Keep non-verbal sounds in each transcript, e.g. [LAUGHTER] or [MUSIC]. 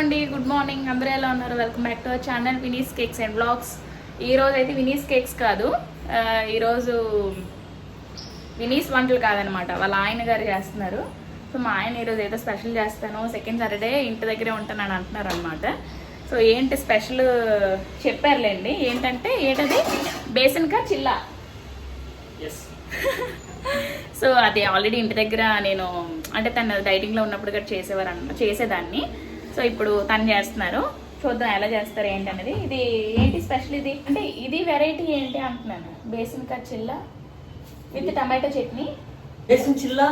అండి good morning అందరూ ఎలా ఉన్నారు? Welcome back to our channel Vini's cakes and blogs ఈ రోజు అయితే వినీస్ కేక్స్ కాదు ఈరోజు వినీస్ వంటలు కాదనమాట వాళ్ళ ఆయన గారు చేస్తున్నారు. సో మా ఆయన ఈరోజు ఏదో స్పెషల్ చేస్తాను సెకండ్ సాటర్డే ఇంటి దగ్గరే ఉంటానని అంటున్నారు అనమాట సో ఏంటి స్పెషల్ చెప్పారులేండి ఏంటంటే ఏంటది? బేసన్ కా చిల్లా [LAUGHS] సో అది ఆల్రెడీ ఇంటి దగ్గర నేను అంటే తను డైటింగ్లో ఉన్నప్పుడు కూడా చేసేవారు అన్న చేసేదాన్ని. సో ఇప్పుడు తను చేస్తున్నారు. చూద్దాం ఎలా చేస్తారు ఏంటి అనేది ఇది ఏంటి స్పెషల్ ఇది? అంటే ఇది వెరైటీ ఏంటి అంటున్నాను. బేసిన్ కా చిల్ల విత్ టమాటో చట్నీ. బేసన్ చిల్లా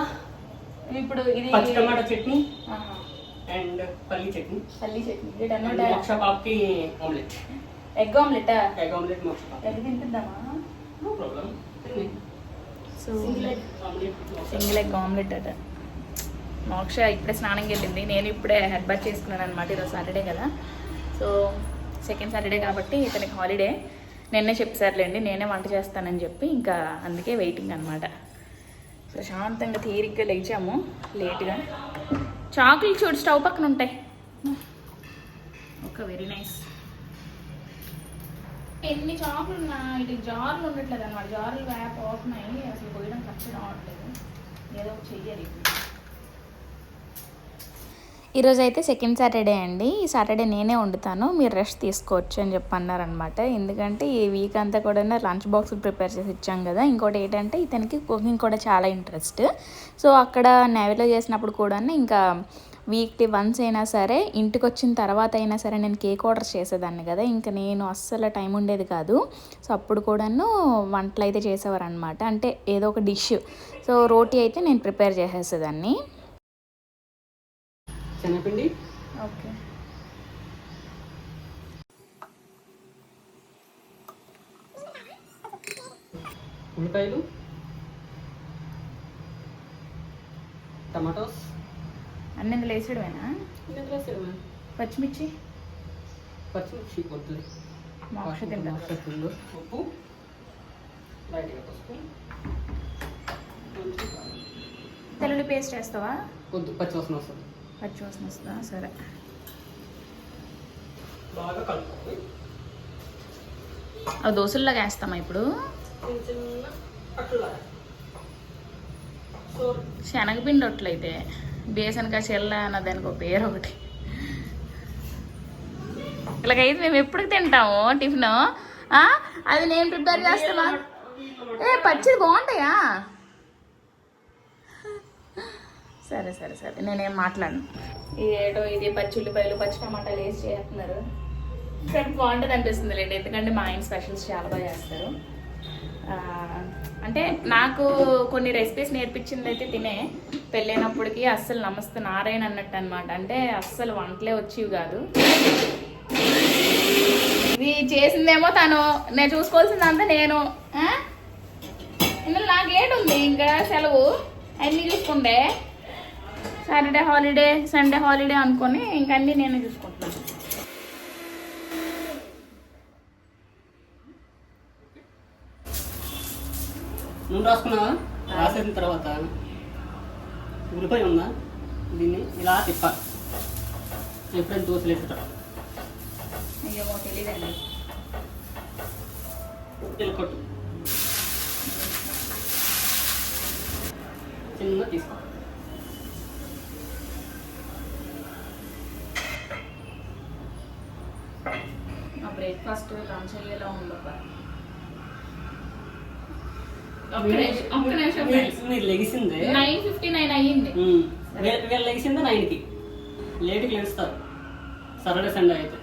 ఇప్పుడు ఇది టమాటా చట్నీ అండ్ పల్లి చట్నీ. పల్లి chutney. పాప్కి omelette. Egg omelette? Egg omelette egg తింటుందామా? No problem. So single egg omelette. Single egg omelette అట మోక్ష ఇప్పుడే స్నానంకి వెళ్ళింది నేను ఇప్పుడే హెడ్ బాత్ చేసుకున్నాను అనమాట ఈరోజు సాటర్డే కదా. సో సెకండ్ సాటర్డే కాబట్టి ఇతనికి హాలిడే. నిన్నే చెప్పారులేండి నేనే వంట చేస్తానని చెప్పి ఇంకా అందుకే వెయిటింగ్ అనమాట ప్రశాంతంగా తీరిగ్గా లేచాము లేట్గా. చాకులు చూడు స్టవ్ పక్కన ఉంటాయి. ఒక వెరీ నైస్. ఎన్ని చాకులు ఉన్నా ఇటు జార్లు ఉండట్లేదు అనమాట జార్లు వ్యాప్ అవుతున్నాయి అసలు పోయడం ఖర్చు రావట్లేదు. ఏదో ఒకటి చెయ్యాలి. ఈరోజు అయితే సెకండ్ సాటర్డే అండి. ఈ సాటర్డే నేనే వండుతాను. మీరు రెస్ట్ తీసుకోవచ్చు అని చెప్పన్నారనమాట. ఎందుకంటే ఈ వీక్ అంతా కూడా లంచ్ బాక్స్ ప్రిపేర్ చేసి ఇచ్చాం కదా. ఇంకోటి ఏంటంటే ఇతనికి కుకింగ్ కూడా చాలా ఇంట్రెస్ట్. సో అక్కడ నేవీలో చేసినప్పుడు కూడా ఇంకా వీక్లీ వన్స్ అయినా సరే ఇంటికి వచ్చిన తర్వాత అయినా సరే నేను కేక్ ఆర్డర్ చేసేదాన్ని కదా. ఇంకా నేను అస్సలు టైం ఉండేది కాదు. సో అప్పుడు కూడాను వంటలు అయితే చేసేవారు అనమాట అంటే ఏదో ఒక డిష్. సో రోటీ అయితే నేను ప్రిపేర్ చేసేసేదాన్ని. శనగపిండి. ఓకే. ఉల్లిపాయలు. టమాటోస్. అన్ని ఇందులో వేసాడువేనా పచ్చిమిర్చి? పచ్చిమిర్చి వద్దులే. మోక్ష తిండు ఉప్పు. లైట్గా పసుపు. తెల్లుల్లి పేస్ట్ వేస్తావా? వద్దు పచ్చి వస్తుంది. పచ్చి వాసన వస్తుందా సరే. అవి దోశల్లాగా వేస్తామా ఇప్పుడు? శనగపిండి అట్లయితే బేసన్కా చెల్ల అన్న దానికి ఒక పేరు ఒకటి. ఇలాగైతే మేము ఎప్పుడు తింటాము టిఫిన్? ఆ? అది నేను ప్రిపేర్ చేస్తావా? ఏ పచ్చిది బాగుంటాయా? సరే సరే సరే. నేనేం మాట్లాడను. ఏటో ఇది పచ్చి ఉల్లిపాయలు పచ్చి టమాటాలు వేసి చేస్తున్నారు. కానీ బాగుంటుంది అనిపిస్తుంది లేండి ఎందుకంటే మా ఆయన స్పెషల్స్ చాలా బాగా చేస్తారు. అంటే నాకు కొన్ని రెసిపీస్ నేర్పించింది అయితే తినే. పెళ్ళైనప్పటికీ అస్సలు నమస్తే నారాయణ అన్నట్టు అనమాట అంటే అస్సలు వంటలే వచ్చేవి కాదు. ఇది చేసిందేమో తను. నేను చూసుకోవాల్సిందంతా నేను. ఇందులో నాకేటుంది ఇంకా సెలవు. అన్నీ చూసుకుంటే సాటర్డే హాలిడే సండే హాలిడే అనుకొని ఇంక అన్నీ నేనే చూసుకుంటున్నాను నూనె రాసుకున్నావా? రాసేసిన తర్వాత ఉల్లిపాయ ఉందా? దీన్ని ఇలా తిప్పాలి ఎప్పుడైనా దోశలు వేసేటప్పుడు అయ్యో తెలియదండి కొట్టు. తీసుకో నా బ్రేక్ఫాస్ట్ లంచ్ అయ్యేలా మీరు లెగిసిందే. నైన్ ఫిఫ్టీ నైన్ అయ్యింది. వీళ్ళ వీళ్ళు లెగిసిందే నైన్కి. లేట్కి లెగుస్తారు సాటర్డే సండే అయితే.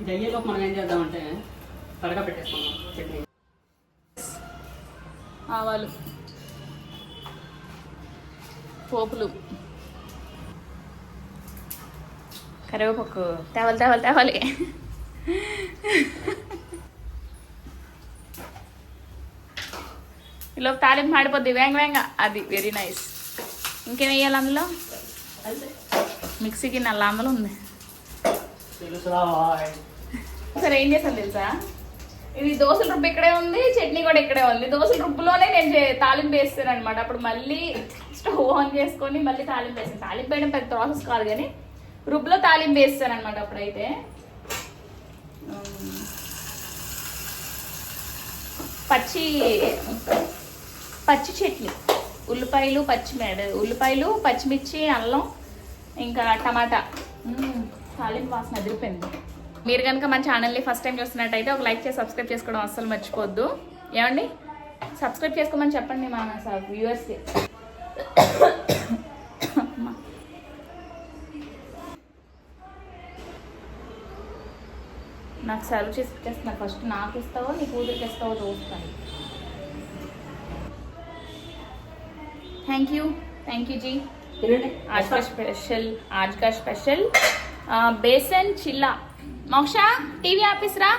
ఇది అయ్యేలోపు మనం ఏం చేద్దామంటే తడగా పెట్టేసుకుందాం చట్నీ. ఆవాలు. పోపులు. కరివేపాకు. తేవాలి తేవాలి తేవాలి. ఇలా తాలింపు మాడిపోద్ది. వేంగ వేంగ. అది వెరీ నైస్ ఇంకేం వేయాలి అందులో? మిక్సీకి నల్ల అందులో ఉంది. తెలుసురా సరే ఏం చేస్తాను తెలుసా? ఇది దోశల రుబ్బు ఇక్కడే ఉంది చట్నీ కూడా ఇక్కడే ఉంది. దోశల రుబ్బులోనే నేను తాలింపు వేస్తాను అనమాట అప్పుడు మళ్ళీ స్టవ్ ఆన్ చేసుకొని మళ్ళీ తాలింపు వేస్తాను. తాలింపు వేయడం పెద్ద ప్రాసెస్ కాదు కానీ రుబ్బులో తాలింపు వేస్తాను అనమాట అప్పుడైతే. పచ్చి పచ్చి చట్నీ. ఉల్లిపాయలు పచ్చిమిర ఉల్లిపాయలు పచ్చిమిర్చి అల్లం ఇంకా టమాటా. తాలింపు వాసన అదిరిపోయింది. మీరు కనుక మన ఛానల్ని ఫస్ట్ టైం చూస్తున్నట్టయితే ఒక లైక్ చేసి సబ్స్క్రైబ్ చేసుకోవడం అస్సలు మర్చిపోద్దు ఏమండి సబ్స్క్రైబ్ చేసుకోమని చెప్పండి మా వ్యూవర్స్కి నాకు సర్వ్ చేసి ఇచ్చేస్తున్నారు ఫస్ట్ నాకు ఇస్తావో నీ కూతురికి ఇస్తావో చూస్తాను thank you thank you ji తినండి आज का स्पेशल आज का स्पेशल आ, बेसन चिल्ला మోక్ష టీవీ ఆఫీస్ రా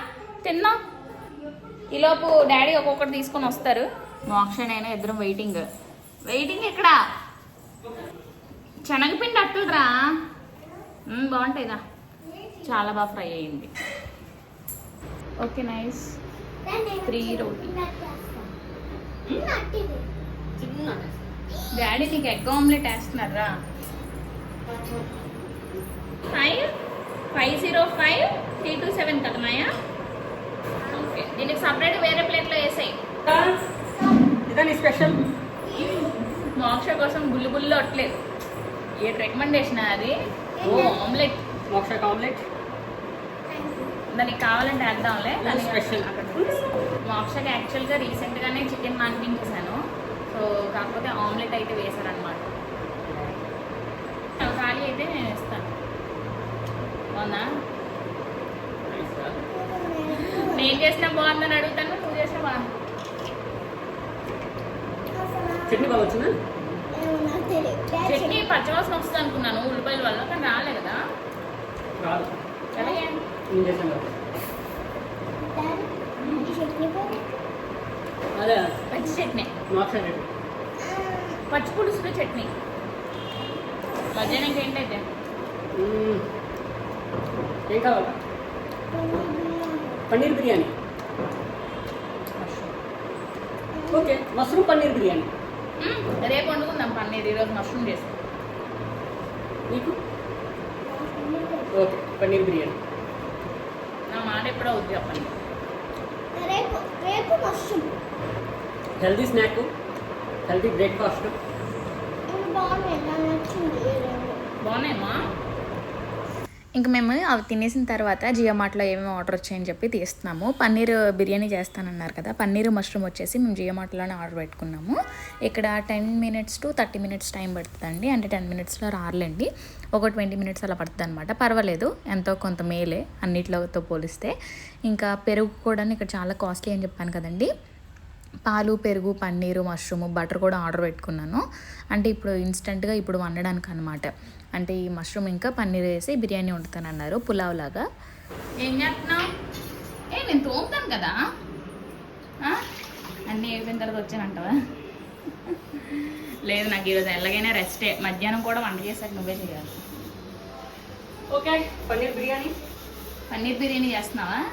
ఈలోపు డాడీ ఒక్కొక్కటి తీసుకొని వస్తారు. మోక్ష నేను ఇద్దరం వెయిటింగ్. వెయిటింగ్ ఎక్కడ? శనగపిండి అట్టులు బాగుంటాయిదా చాలా బాగా ఫ్రై అయింది. Okay nice. Three roti. Daddy నీకు ఎగ్ ఆమ్లెట్ వేస్తున్నారా five five zero five three two seven కదా మాయా? ఓకే దీనికి సపరేట్ వేరే ప్లేట్లో వేసాయి. ఇదని స్పెషల్ మోక్ష కోసం గుల్లు గుల్లు అట్లేదు ఏ రికమెండేషన్ అది? ఓ ఆమ్లెట్ మోక్ష ఆమ్లెట్ దానికి కావాలంటే వేద్దాంలే. అక్కడ మోక్షకి యాక్చువల్గా రీసెంట్గానే చికెన్ నానిపించేసాను సో కాకపోతే ఆమ్లెట్ అయితే వేశారనమాట ఖాళీ అయితే నేను ఇస్తాను అవునా? నేను చేసిన బాగుందని అడుగుతాను నువ్వు చేసిన బాగుంది. చట్నీ బాగా వచ్చిందా? చట్నీ పచ్చవాసన వస్తుంది అనుకున్నాను ఉల్లిపాయల వల్ల కానీ రాలే కదా. పచ్చి చట్నీ. పచ్చి పులుసులు చట్నీ. మధ్యాహ్నం ఏంటైతే. ఏం కావాలా? Paneer biryani. Okay mushroom paneer biryani. రేపు వండుకుందాం పన్నీర్ ఈరోజు మష్రూమ్ చేస్తాం. నీకు? ఓకే పన్నీర్ బిర్యానీ. నా మాట ఎప్పుడో వద్దు చెప్పండి. రేపు రేపు mushroom. Healthy snack healthy breakfast. రెండు. బాగున్నాయమ్మా? ఇంక మేము అవి తినేసిన తర్వాత జియో మార్ట్లో ఏమేమి ఆర్డర్ వచ్చాయని చెప్పి తీస్తున్నాము. పన్నీర్ బిర్యానీ చేస్తానన్నారు కదా పన్నీర్ మష్రూమ్ వచ్చేసి మేము జియో మార్ట్లోనే ఆర్డర్ పెట్టుకున్నాము. ఇక్కడ ten minutes to thirty minutes time పడుతుందండి. అంటే టెన్ మినిట్స్లో రారులేండి. ఒక ట్వంటీ మినిట్స్ అలా పడుతుంది అనమాట పర్వాలేదు ఎంతో కొంత మేలే అన్నిట్లతో పోలిస్తే. ఇంకా పెరుగు కూడా ఇక్కడ చాలా కాస్ట్లీ అని చెప్పాను కదండి. పాలు పెరుగు పన్నీరు మష్రూమ్ బటర్ కూడా ఆర్డర్ పెట్టుకున్నాను. అంటే ఇప్పుడు ఇన్స్టెంట్గా ఇప్పుడు వండడానికి అనమాట అంటే ఈ మష్రూమ్ ఇంకా పన్నీర్ వేసి బిర్యానీ వండుతానన్నారు పులావ్ లాగా ఏం చేస్తున్నావు? ఏ నేను తోముతాను కదా? ఆ? అన్నీ అయిపోయిన తర్వాత వచ్చానంటావా? లేదు నాకు ఈరోజు ఎలాగైనా రెస్టే. మధ్యాహ్నం కూడా వంట చేశాక నువ్వే చేయాలి. ఓకే పన్నీర్ బిర్యానీ. పన్నీర్ బిర్యానీ చేస్తున్నావా?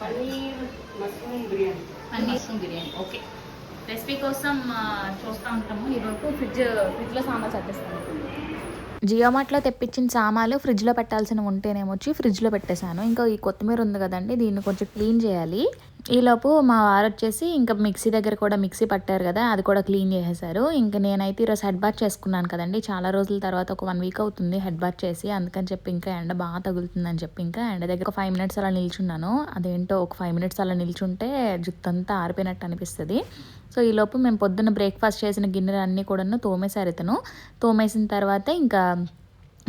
Paneer mushroom biryani. Paneer mushroom biryani. Okay. Recipe కోసం చూస్తూ ఉంటాము ఈరోజు ఫ్రిడ్జ్ ఫ్రిడ్జ్లో సామాన్ సర్దిస్తాను జియో మార్ట్లో తెప్పించిన సామాన్లు ఫ్రిడ్జ్లో పెట్టాల్సిన ఉంటేనేమొచ్చి ఫ్రిడ్జ్లో పెట్టేశాను. ఇంకా ఈ కొత్తిమీర ఉంది కదండి దీన్ని కొంచెం క్లీన్ చేయాలి. ఈలోపు మా వారు వచ్చేసి ఇంకా మిక్సీ దగ్గర కూడా మిక్సీ పట్టారు కదా అది కూడా క్లీన్ చేసేసారు. ఇంకా నేనైతే ఈరోజు హెడ్ బాత్ చేసుకున్నాను కదండి. చాలా రోజుల తర్వాత ఒక వన్ వీక్ అవుతుంది హెడ్ బాత్ చేసి అందుకని చెప్పి ఇంకా ఎండ బాగా తగులుతుందని చెప్పి ఇంకా ఎండ దగ్గర ఒక ఫైవ్ మినిట్స్ అలా నిల్చున్నాను. అదేంటో ఒక ఫైవ్ మినిట్స్ అలా నిల్చుంటే జుత్తంతా ఆరిపోయినట్టు అనిపిస్తుంది. సో ఈ లోపు మేము పొద్దున్న బ్రేక్ఫాస్ట్ చేసిన గిన్నెలు అన్నీ కూడాను తోమేశారు ఇతను. తోమేసిన తర్వాత ఇంకా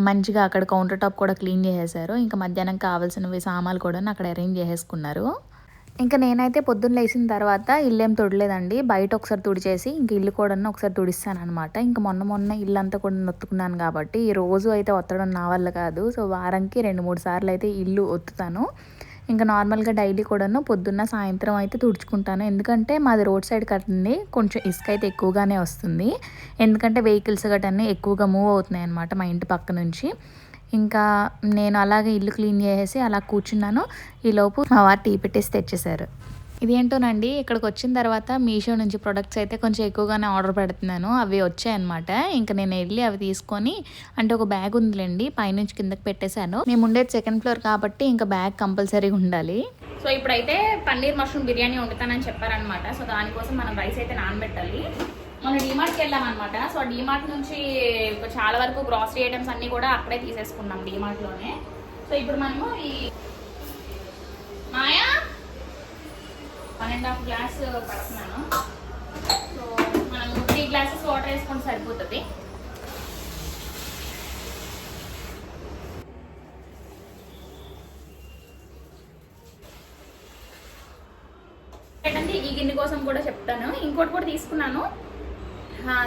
మంచిగా అక్కడ కౌంటర్ టాప్ కూడా క్లీన్ చేసేసారు. ఇంకా మధ్యాహ్నం కావాల్సినవి సామాన్లు కూడా అక్కడ అరేంజ్ చేసేసుకున్నారు. ఇంకా నేనైతే పొద్దున్న లేచిన తర్వాత ఇల్లు ఏం తుడలేదండి. బయట ఒకసారి తుడిచేసి ఇంక ఇల్లు కూడా ఒకసారి తుడిస్తాను అనమాట ఇంకా మొన్న మొన్న ఇల్లు అంతా కూడా నొత్తుకున్నాను కాబట్టి ఈ రోజు అయితే ఒత్తడం నా వల్ల కాదు. సో వారానికి రెండు మూడు సార్లు అయితే ఇల్లు ఒత్తుతాను. ఇంకా నార్మల్గా డైలీ కూడాను పొద్దున్న సాయంత్రం అయితే తుడుచుకుంటాను. ఎందుకంటే మాది రోడ్ సైడ్ కట్టింది. కొంచెం ఇసుక అయితే ఎక్కువగానే వస్తుంది. ఎందుకంటే వెహికల్స్ గట్రా ఎక్కువగా మూవ్ అవుతున్నాయి అనమాట మా ఇంటి పక్క నుంచి. ఇంకా నేను అలాగే ఇల్లు క్లీన్ చేసేసి అలా కూర్చున్నాను. ఈలోపు మా వారు టీ పెట్టేసి తెచ్చేశారు. ఇదేంటోనండి ఇక్కడికి వచ్చిన తర్వాత మీషో నుంచి ప్రొడక్ట్స్ అయితే కొంచెం ఎక్కువగానే ఆర్డర్ పెడుతున్నాను. అవి వచ్చాయన్నమాట. ఇంకా నేను వెళ్ళి అవి తీసుకొని అంటే ఒక బ్యాగ్ ఉందిలేండి పైనుంచి కిందకి పెట్టేశాను. మేము ఉండేది సెకండ్ ఫ్లోర్ కాబట్టి ఇంకా బ్యాగ్ కంపల్సరీగా ఉండాలి. సో ఇప్పుడైతే పన్నీర్ మష్రూమ్ బిర్యానీ వండుతానని చెప్పారనమాట సో దానికోసం మనం రైస్ అయితే నానబెట్టాలి. మనం డీమార్ట్కి అనమాట సో డీమార్ట్ నుంచి చాలా వరకు గ్రాసరీ ఐటమ్స్ అన్నీ కూడా అక్కడే తీసేసుకున్నాం డీమార్ట్లోనే సో ఇప్పుడు మనము ఈ మాయా? వన్ అండ్ హాఫ్ గ్లాస్ పడుతున్నాను. సో మనం త్రీ గ్లాసెస్ వాటర్ వేసుకుంటే సరిపోతుంది. ఏంటంటే ఈ గిన్నె కోసం కూడా చెప్తాను. ఇంకోటి కూడా తీసుకున్నాను.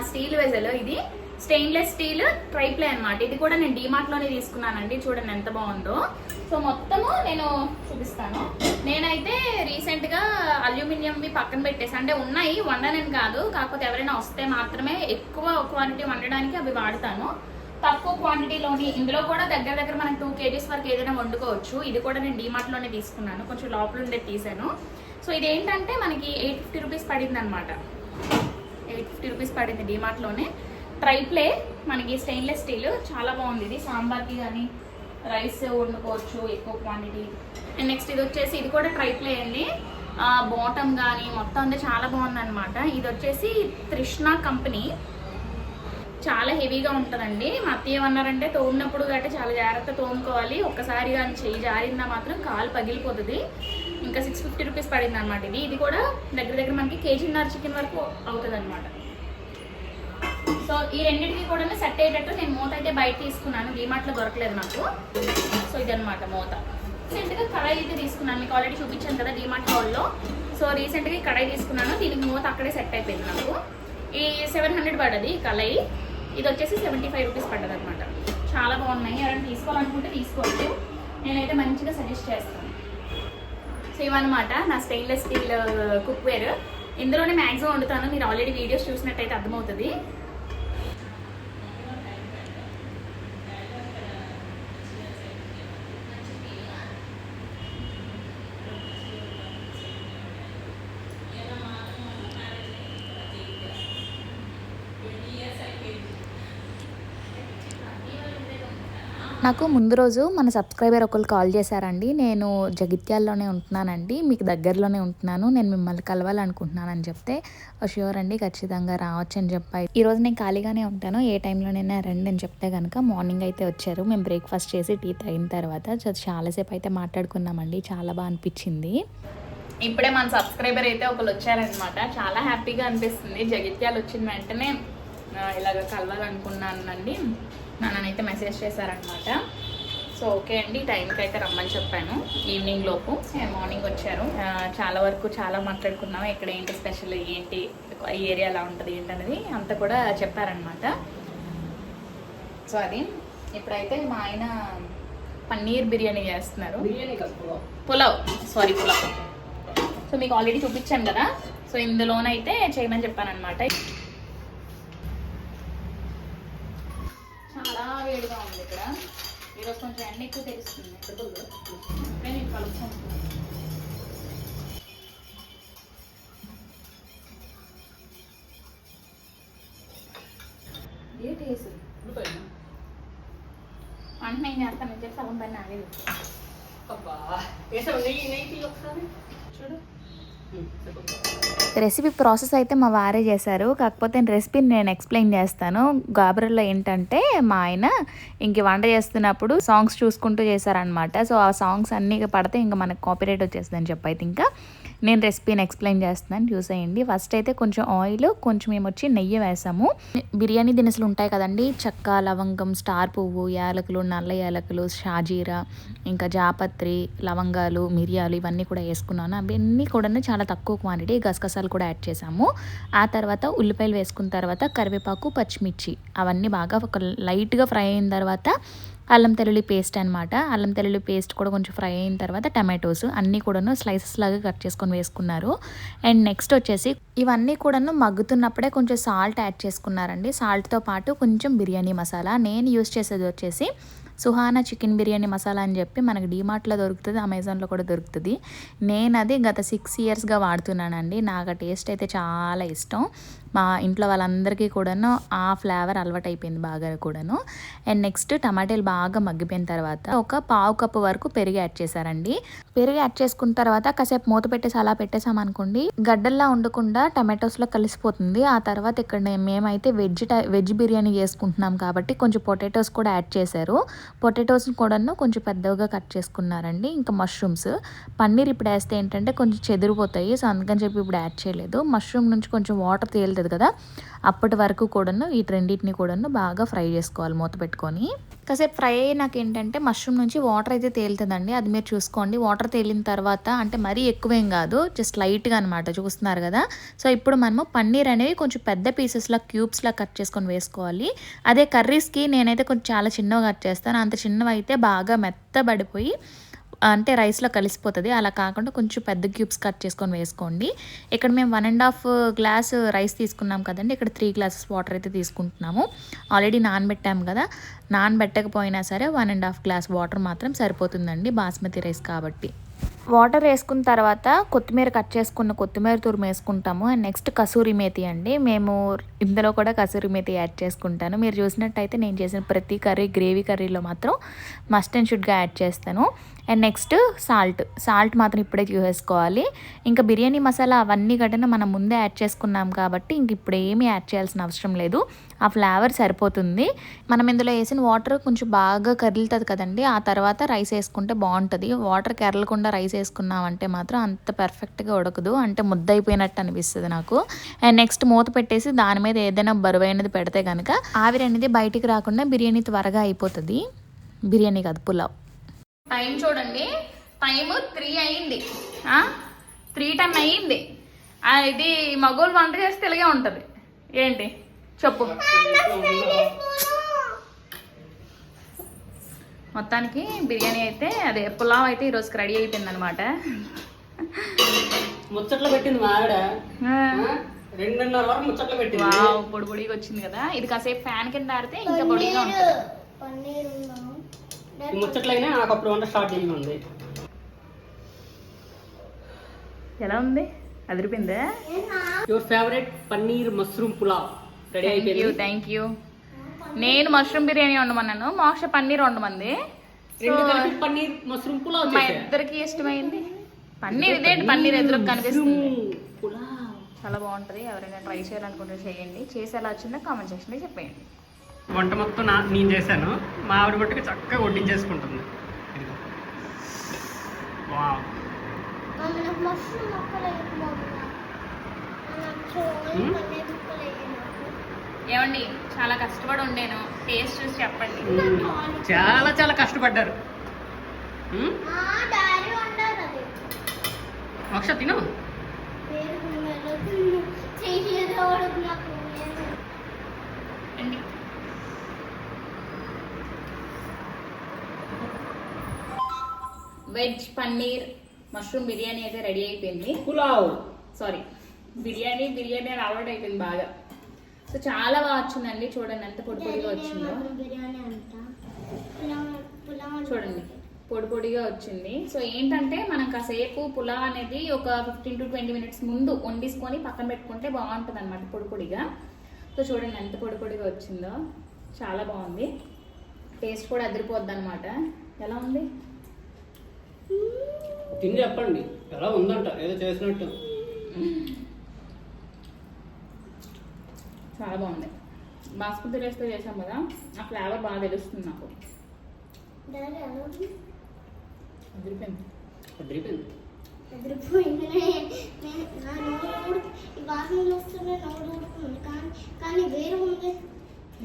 Steel vessel. ఇది స్టెయిన్లెస్ స్టీల్ ట్రైప్లే అనమాట ఇది కూడా నేను డిమార్ట్లోనే తీసుకున్నానండి. చూడండి ఎంత బాగుందో. సో మొత్తము నేను చూపిస్తాను. నేనైతే రీసెంట్గా అల్యూమినియంవి పక్కన పెట్టేసి. అంటే ఉన్నాయి వండనని కాదు. కాకపోతే ఎవరైనా వస్తే మాత్రమే ఎక్కువ క్వాంటిటీ వండడానికి అవి వాడతాను. తక్కువ క్వాంటిటీలోని ఇందులో కూడా దగ్గర దగ్గర మనం టూ కేజీస్ వరకు ఏదైనా వండుకోవచ్చు. ఇది కూడా నేను డిమార్ట్లోనే తీసుకున్నాను. కొంచెం లోపల ఉండే తీసాను. సో ఇది ఏంటంటే మనకి ఎయిట్ ఫిఫ్టీ రూపీస్ పడింది అనమాట ఎయిట్ ఫిఫ్టీ రూపీస్ పడింది డిమార్ట్లోనే ట్రైప్లే మనకి స్టెయిన్లెస్ స్టీల్ చాలా బాగుంది. ఇది సాంబార్కి కానీ రైస్ వండుకోవచ్చు ఎక్కువ క్వాంటిటీ అండ్ నెక్స్ట్ ఇది వచ్చేసి ఇది కూడా ట్రైప్లే అండి. బాటమ్ కానీ మొత్తం అంతా చాలా బాగుంది అనమాట ఇది వచ్చేసి తృష్ణ కంపెనీ చాలా హెవీగా ఉంటుందండి. మా అత్తయ్య ఏమన్నారంటే తోమినప్పుడు గట్రా చాలా జాగ్రత్త తోముకోవాలి. ఒక్కసారి కానీ చెయ్యి జారిందా మాత్రం కాలు పగిలిపోతుంది. ఇంకా సిక్స్ ఫిఫ్టీ రూపీస్ పడింది అనమాట ఇది. ఇది కూడా దగ్గర దగ్గర మనకి కేజీన్నర చికెన్ వరకు అవుతుంది అనమాట సో ఈ రెండింటికి కూడా సెట్ అయ్యేటట్టు నేను మూత అయితే బయట తీసుకున్నాను. డిమార్ట్లో దొరకలేదు నాకు. సో ఇదన్నమాట మూత. రీసెంట్గా కడాయి అయితే తీసుకున్నాను. మీకు ఆల్రెడీ చూపించాను కదా డిమార్ట్ హాల్లో సో రీసెంట్గా ఈ కడాయి తీసుకున్నాను. దీనికి మూత అక్కడే సెట్ అయిపోయింది నాకు. ఈ సెవెన్ హండ్రెడ్ పడది కళాయి ఇది వచ్చేసి సెవెంటీ ఫైవ్ రూపీస్ పడ్డది అనమాట చాలా బాగున్నాయి. ఎవరైనా తీసుకోవాలనుకుంటే తీసుకోవచ్చు. నేనైతే మంచిగా సజెస్ట్ చేస్తాను. సో ఇవన్నమాట. నా స్టెయిన్లెస్ స్టీల్ కుక్వేర్ ఇందులోనే మ్యాక్సిమం వండుతాను. మీరు ఆల్రెడీ వీడియోస్ చూసినట్టయితే అర్థమవుతుంది. నాకు ముందు రోజు మన సబ్స్క్రైబర్ ఒకరు కాల్ చేశారండి. నేను జగిత్యాల్లోనే ఉంటున్నానండి. మీకు దగ్గరలోనే ఉంటున్నాను. నేను మిమ్మల్ని కలవాలనుకుంటున్నాను అని చెప్తే ష్యూర్ అండి ఖచ్చితంగా రావచ్చు అని చెప్పాయి ఈరోజు నేను ఖాళీగానే ఉంటాను. ఏ టైంలోనైనా రండి అని చెప్తే కనుక మార్నింగ్ అయితే వచ్చారు. మేము బ్రేక్ఫాస్ట్ చేసి టీ తాగిన తర్వాత చాలాసేపు అయితే మాట్లాడుకున్నామండి. చాలా బాగా అనిపించింది. ఇప్పుడే మన సబ్స్క్రైబర్ అయితే ఒకరు వచ్చారనమాట. చాలా హ్యాపీగా అనిపిస్తుంది. జగిత్యాలు వచ్చిన వెంటనే ఇలాగ కలవాలనుకున్నానండి. నన్నైతే మెసేజ్ చేశారనమాట సో ఓకే అండి టైంకి అయితే రమ్మని చెప్పాను. ఈవినింగ్ లోపు. మార్నింగ్ వచ్చారు. చాలా వరకు చాలా మాట్లాడుకున్నాం. ఇక్కడ ఏంటి స్పెషల్ ఏంటి? ఈ ఏరియా ఎలా ఉంటుంది? ఏంటనేది అంతా కూడా చెప్పారనమాట సో అది ఇప్పుడైతే మా ఆయన పన్నీర్ బిర్యానీ చేస్తున్నారు. పులావ్. సారీ పులావ్. సో మీకు ఆల్రెడీ చూపించాను కదా. సో ఇందులోనైతే చేయమని చెప్పాను అనమాట చాలా వేడిగా ఉంది ఇక్కడ. ఈరోజు కొంచెం ఎండ ఎక్కువ తెలుస్తుంది? నేను కలుపుకుంటున్నాను ఏ టేస్ట్? ఉడిపోయిందా? అంటే నేను చేస్తాను. సగం పని నాదే అబ్బా వేసావు నెయ్యి నెయ్యి తీయి ఒకసారి చూడు ఉమ్, సరిపోతుంది. రెసిపీ ప్రాసెస్ అయితే మా వారే చేశారు. కాకపోతే రెసిపీని నేను ఎక్స్ప్లెయిన్ చేస్తాను. గాబరలో ఏంటంటే మా ఆయన ఇంక వంట చేస్తున్నప్పుడు సాంగ్స్ చూసుకుంటూ చేశారనమాట సో ఆ సాంగ్స్ అన్నీ పడితే ఇంకా మనకు కాపీరైట్ వచ్చేస్తుందని చెప్పి అయితే ఇంకా నేను రెసిపీని ఎక్స్ప్లెయిన్ చేస్తున్నాను. చూసేయండి. ఫస్ట్ అయితే కొంచెం ఆయిల్ కొంచెం మేము వచ్చి నెయ్యి వేసాము. బిర్యానీ దినుసులు ఉంటాయి కదండి. చెక్క లవంగం స్టార్ పువ్వు యాలకులు నల్ల యాలకులు షాజీరా ఇంకా జాపత్రి లవంగాలు మిరియాలు ఇవన్నీ కూడా వేసుకున్నాను. అవన్నీ కూడా చాలా తక్కువ క్వాంటిటీ గసగసాలు కూడా యాడ్ చేసాము ఆ తర్వాత ఉల్లిపాయలు వేసుకున్న తర్వాత కరివేపాకు పచ్చిమిర్చి అవన్నీ బాగా ఒక లైట్గా ఫ్రై అయిన తర్వాత అల్లం తెల్లుల్లి పేస్ట్ అనమాట అల్లం తెల్లుల్లి పేస్ట్ కూడా కొంచెం ఫ్రై అయిన తర్వాత టమాటోస్ అన్నీ కూడాను స్లైసెస్ లాగా కట్ చేసుకొని వేసుకున్నారు. అండ్ నెక్స్ట్ వచ్చేసి ఇవన్నీ కూడాను మగ్గుతున్నప్పుడే కొంచెం సాల్ట్ యాడ్ చేసుకున్నారండి. సాల్ట్తో పాటు కొంచెం బిర్యానీ మసాలా. నేను యూస్ చేసేది వచ్చేసి సుహానా చికెన్ బిర్యానీ మసాలా అని చెప్పి మనకి డీమార్ట్లో దొరుకుతుంది అమెజాన్లో కూడా దొరుకుతుంది. నేను అది గత సిక్స్ ఇయర్స్గా వాడుతున్నానండి. నాకు ఆ టేస్ట్ అయితే చాలా ఇష్టం. మా ఇంట్లో వాళ్ళందరికీ కూడాను ఆ ఫ్లేవర్ అలవాటు అయిపోయింది బాగా కూడాను. అండ్ నెక్స్ట్ టమాటాలు బాగా మగ్గిపోయిన తర్వాత ఒక పావు కప్పు వరకు పెరుగు యాడ్ చేశారండి. పెరుగు యాడ్ చేసుకున్న తర్వాత కాసేపు మూత పెట్టేసి అలా పెట్టేసామనుకోండి గడ్డల్లా ఉండకుండా టమాటోస్లో కలిసిపోతుంది. ఆ తర్వాత ఇక్కడ మేమైతే వెజ్ టై వెజ్ బిర్యానీ చేసుకుంటున్నాం కాబట్టి కొంచెం పొటాటోస్ కూడా యాడ్ చేశారు. పొటాటోస్ కూడాను కొంచెం పెద్దగా కట్ చేసుకున్నారండి. ఇంకా మష్రూమ్స్. పన్నీర్ ఇప్పుడు వేస్తే ఏంటంటే కొంచెం చెదిరిపోతాయి. సో అందుకని చెప్పి ఇప్పుడు యాడ్ చేయలేదు. మష్రూమ్ నుంచి కొంచెం వాటర్ తేలుతుంది కదా. అప్పటి వరకు కూడాను ఈ రెండింటిని కూడాను బాగా ఫ్రై చేసుకోవాలి మూత పెట్టుకొని. కాసేపు ఫ్రై నాకు ఏంటంటే మష్రూమ్ నుంచి వాటర్ అయితే తేలుతుందండి. అది మీరు చూసుకోండి. వాటర్ తేలిన తర్వాత అంటే మరీ ఎక్కువేం కాదు. జస్ట్ లైట్గా అనమాట చూస్తున్నారు కదా. సో ఇప్పుడు మనము పన్నీర్ అనేవి కొంచెం పెద్ద పీసెస్లా క్యూబ్స్లా కట్ చేసుకొని వేసుకోవాలి. అదే కర్రీస్కి నేనైతే కొంచెం చాలా చిన్నగా కట్ చేస్తాను. అంత చిన్నవి అయితే బాగా మెత్తబడిపోయి అంటే రైస్లో కలిసిపోతుంది. అలా కాకుండా కొంచెం పెద్ద క్యూబ్స్ కట్ చేసుకొని వేసుకోండి. ఇక్కడ మేము one and half glass rice తీసుకున్నాం కదండి. ఇక్కడ త్రీ గ్లాసెస్ వాటర్ అయితే తీసుకుంటున్నాము. ఆల్రెడీ నానబెట్టాము కదా. నానబెట్టకపోయినా సరే one and half glass water మాత్రం సరిపోతుందండి బాస్మతి రైస్ కాబట్టి. వాటర్ వేసుకున్న తర్వాత కొత్తిమీర కట్ చేసుకున్న కొత్తిమీర తురుము వేసుకుంటాము. అండ్ నెక్స్ట్ కసూరి మేతి అండి. మేము ఇందులో కూడా కసూరి మేతి యాడ్ చేసుకుంటాను. మీరు చూసినట్టయితే నేను చేసిన ప్రతి కర్రీ గ్రేవీ కర్రీలో మాత్రం మస్ట్ అండ్ షుడ్గా యాడ్ చేస్తాను. And next salt. సాల్ట్ మాత్రం ఇప్పుడే చూసేసుకోవాలి ఇంకా బిర్యానీ మసాలా అవన్నీ గట్టిన మనం ముందే యాడ్ చేసుకున్నాం కాబట్టి ఇంక ఇప్పుడు ఏమీ యాడ్ చేయాల్సిన అవసరం లేదు. ఆ ఫ్లేవర్ సరిపోతుంది. మనం ఇందులో వేసిన వాటర్ కొంచెం బాగా కదులుతుంది కదండి. ఆ తర్వాత రైస్ వేసుకుంటే బాగుంటుంది. వాటర్ కెరలకుండా రైస్ వేసుకున్నామంటే మాత్రం అంత పర్ఫెక్ట్గా ఉడకదు. అంటే ముద్ద అయిపోయినట్టు అనిపిస్తుంది నాకు. అండ్ నెక్స్ట్ మూత పెట్టేసి దాని మీద ఏదైనా బరువైనది పెడితే కనుక ఆవిరి అనేది బయటికి రాకుండా బిర్యానీ త్వరగా అయిపోతుంది. బిర్యానీ కాదు పులావ్. టైం చూడండి. టైము త్రీ అయింది. త్రీ టైం అయ్యింది ఇది మగోళ్ళు వంట చేస్తే ఇలాగే ఉంటుంది. ఏంటి? చెప్పు. మొత్తానికి బిర్యానీ అయితే అదే పులావ్ అయితే ఈరోజుకి రెడీ అయిపోయింది అనమాట ముచ్చట్లో పెట్టింది మా ఆవిడ? రెండున్నర వరకు ముచ్చట్లో పెట్టింది. వావ్ పొడి పొడిగా వచ్చింది కదా. ఇది కాసేపు ఫ్యాన్ కింద ఆడితే ఇంకా పొడిగా ఉంటుంది పన్నీర్. ఉందా ఈ ముచ్చట్లయినా నాకు అప్పుడు వంట స్టార్ట్ చేయమంది ఎలా ఉంది? అదిరిపోయిందా? Your favourite paneer mushroom pulao. Ready thank you అయిపోయింది? థ్యాంక్ యూ నేను మష్రూమ్ బిర్యానీ వండమన్నాను. మోక్ష పన్నీర్ వండమంది. రెండు కలిపి పన్నీర్ మష్రూమ్ పులావ్ మా. ఇద్దరికి ఇష్టమైంది. పన్నీర్ ఇదేంటి పన్నీర్ ఎదురు కనిపిస్తుంది. చాలా బాగుంటుంది. ఎవరైనా ట్రై చేయాలనుకుంటే చేయండి. చేసి ఎలా వచ్చిందో కామెంట్ సెక్షన్లో చెప్పేయండి. వంట మొత్తం నా నేను చేశాను. మా ఆవిడ మట్టుకు చక్కగా వడ్డించేసుకుంటుంది. మష్రూమ్ ఏమండి చాలా కష్టపడి ఉండేను. టేస్ట్ చూసి చెప్పండి. చాలా చాలా కష్టపడ్డారు. మోక్ష తిను. వెజ్ పన్నీర్ మష్రూమ్ బిర్యానీ అయితే రెడీ అయిపోయింది. పులావ్. సారీ బిర్యానీ బిర్యానీ అని అలవాటు అయిపోయింది బాగా. సో చాలా బాగా వచ్చిందండి. చూడండి ఎంత పొడి పొడిగా వచ్చిందో. చూడండి. పొడి పొడిగా వచ్చింది. సో ఏంటంటే మనం కాసేపు పులావ్ అనేది ఒక ఫిఫ్టీన్ టు ట్వంటీ మినిట్స్ ముందు వండేసుకొని పక్కన పెట్టుకుంటే బాగుంటుంది అనమాట పొడి పొడిగా. సో చూడండి ఎంత పొడి పొడిగా వచ్చిందో. చాలా బాగుంది. టేస్ట్ కూడా అదిరిపోద్ది అనమాట ఎలా ఉంది? తిని చెప్పండి. ఎలా ఉందంట? ఏదో చేసినట్టు. [LAUGHS] చాలా బాగుంది. బాస్మతి రైస్తో చేసాం కదా ఆ ఫ్లేవర్ బాగా తెలుస్తుంది నాకు? అదిరిపోయింది. అదిరిపోయింది.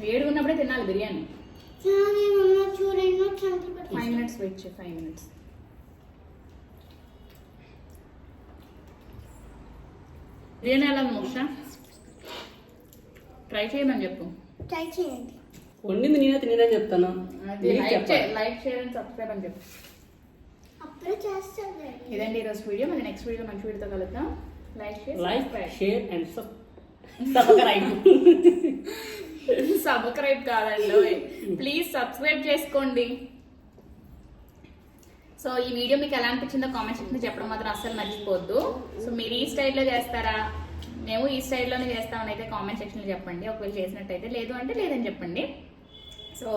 వేడి ఉన్నప్పుడే తినాలి బిర్యానీ. ఫైవ్ మినిట్స్ వెయిట్ చేయి ఫైవ్ మినిట్స్ బిర్యానీ ఎలా ఉంది మోక్ష ట్రై చేయమని చెప్పు. ట్రై చేయండి. వండింది నేనైతే నేనే చెప్తాను. అది నీకు లైక్ చెప్పాలి. లైక్ షేర్ అండ్ సబ్స్క్రైబ్ అని చెప్పు. అప్పుడే చేస్తాను ఇదండి ఈరోజు వీడియో. మరి నెక్స్ట్ వీడియో మంచి వీడియోతో కలుద్దాం. Like share like subscribe share and subscribe subscribe కాదండి ప్లీజ్ సబ్స్క్రైబ్ చేసుకోండి. సో ఈ వీడియో మీకు ఎలా అనిపించిందో కామెంట్ సెక్షన్ చెప్పడం మాత్రం అస్సలు మర్చిపోవద్దు సో మీరు ఈ స్టైల్లో చేస్తారా? మేము ఈ స్టైల్లోనే చేస్తామని అయితే కామెంట్ సెక్షన్లో చెప్పండి. ఒకవేళ చేసినట్టయితే లేదు అంటే లేదని చెప్పండి. సో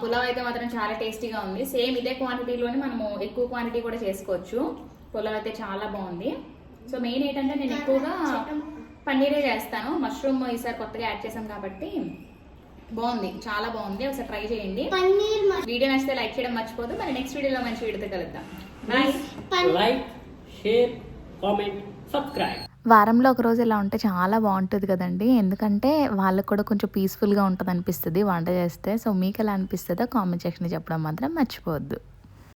పులావ్ అయితే మాత్రం చాలా టేస్టీగా ఉంది. సేమ్ ఇదే క్వాంటిటీలోనే మనము ఎక్కువ క్వాంటిటీ కూడా చేసుకోవచ్చు. పులావ్ అయితే చాలా బాగుంది. సో మెయిన్ ఏంటంటే నేను ఎక్కువగా పన్నీరే చేస్తాను. మష్రూమ్ ఈసారి కొత్తగా యాడ్ చేసాం కాబట్టి బాగుంది. చాలా బాగుంది. ఒకసారి ట్రై చేయండి. వీడియో నచ్చితే లైక్ చేయడం మర్చిపోదు. మరి నెక్స్ట్ వీడియోలో మంచి వీడియోతో కలుద్దాం. Bye like share comment subscribe వారంలో ఒక రోజు ఇలా ఉంటే చాలా బాగుంటుంది కదండి. ఎందుకంటే వాళ్ళకు కూడా కొంచెం పీస్ఫుల్గా ఉంటుంది అనిపిస్తుంది వంట చేస్తే. సో మీకు ఎలా అనిపిస్తుందో కామెంట్ సెక్షన్లో చెప్పడం మాత్రం మర్చిపోవద్దు.